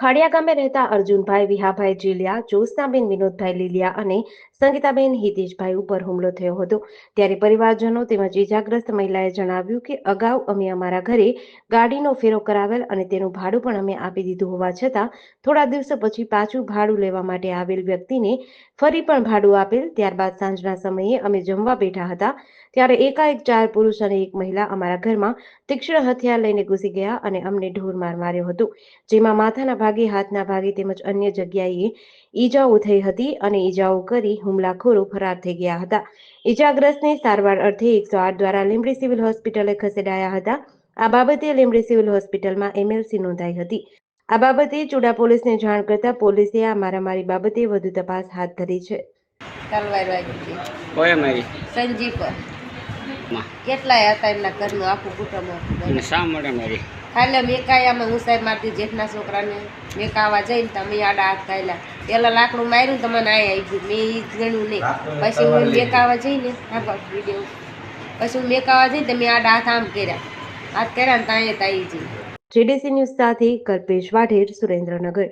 ખાડિયા ગામે રહેતા અર્જુનભાઈ, વિહાભાઈ, જીલિયા, જ્યોત્સનાબેન, વિનોદભાઈ, લીલિયા અને સંગીતાબેન હિતેશભાઈ ઉપર હુમલો થયો હતો. ત્યારે પરિવારજનો તેમજ ઇજાગ્રસ્ત મહિલાએ જણાવ્યું કે અગાઉ અમે અમારા ઘરે ગાડીનો ફેરો કરાવેલ અને તેનું ભાડું પણ અમે આપી દીધું હોવા છતાં થોડા દિવસો પછી પાછું ભાડું લેવા માટે આવેલ વ્યક્તિને ફરી પણ ભાડું આપેલ. ત્યારબાદ સાંજના સમયે અમે જમવા બેઠા હતા. ત્યારે એકાએક ચાર પુરુષ અને એક મહિલા અમારા ઘરમાં તીક્ષ્ણ હથિયાર લઈને ઘૂસી ગયા અને અમને ઢોર માર માર્યો હતો, જેમાં માથાના ભાગે હાથના ભાગે તેમજ અન્ય જગ્યાએ ઈજાઓ થઈ હતી અને ઈજાઓ કરી હુમલાખોરો ફરાર થઈ ગયા હતા. ઈજાગ્રસ્તને સારવાર અર્થે એકસો આઠ દ્વારા લીંબડી સિવિલ હોસ્પિટલે ખસેડાયા હતા. આ બાબતે લીંબડી સિવિલ હોસ્પિટલમાં એમએલસી નોંધાઈ હતી. આ બાબતે ચુડા પોલીસને જાણ કરતા પોલીસે આ મારામારી બાબતે વધુ તપાસ હાથ ધરી છે. તલવાર વાગી હતી માં. કેટલાય હતા એમના ઘરનું આખું કુટુંબ શા માટે મારી? ખાલી મેકાયામાં હું સાહેબ મારતી જેઠના છોકરાને મેકાવા જઈને તમે આડા હાથ ખાયેલા પેલા લાકડું માર્યું તમને મને આવી ગયું. મેં એ ગણ્યું નહીં. પછી હું મેકાવા જઈને હા બસ વીડિયો પછી હું મેકાવા જઈને તમે મેં આડા હાથ આમ કર્યા. હાથ કર્યા ને ત્યાં તાઈ જઈ જેડીસી ન્યૂઝ સાથે કલ્પેશ વાઢેર સુરેન્દ્રનગર.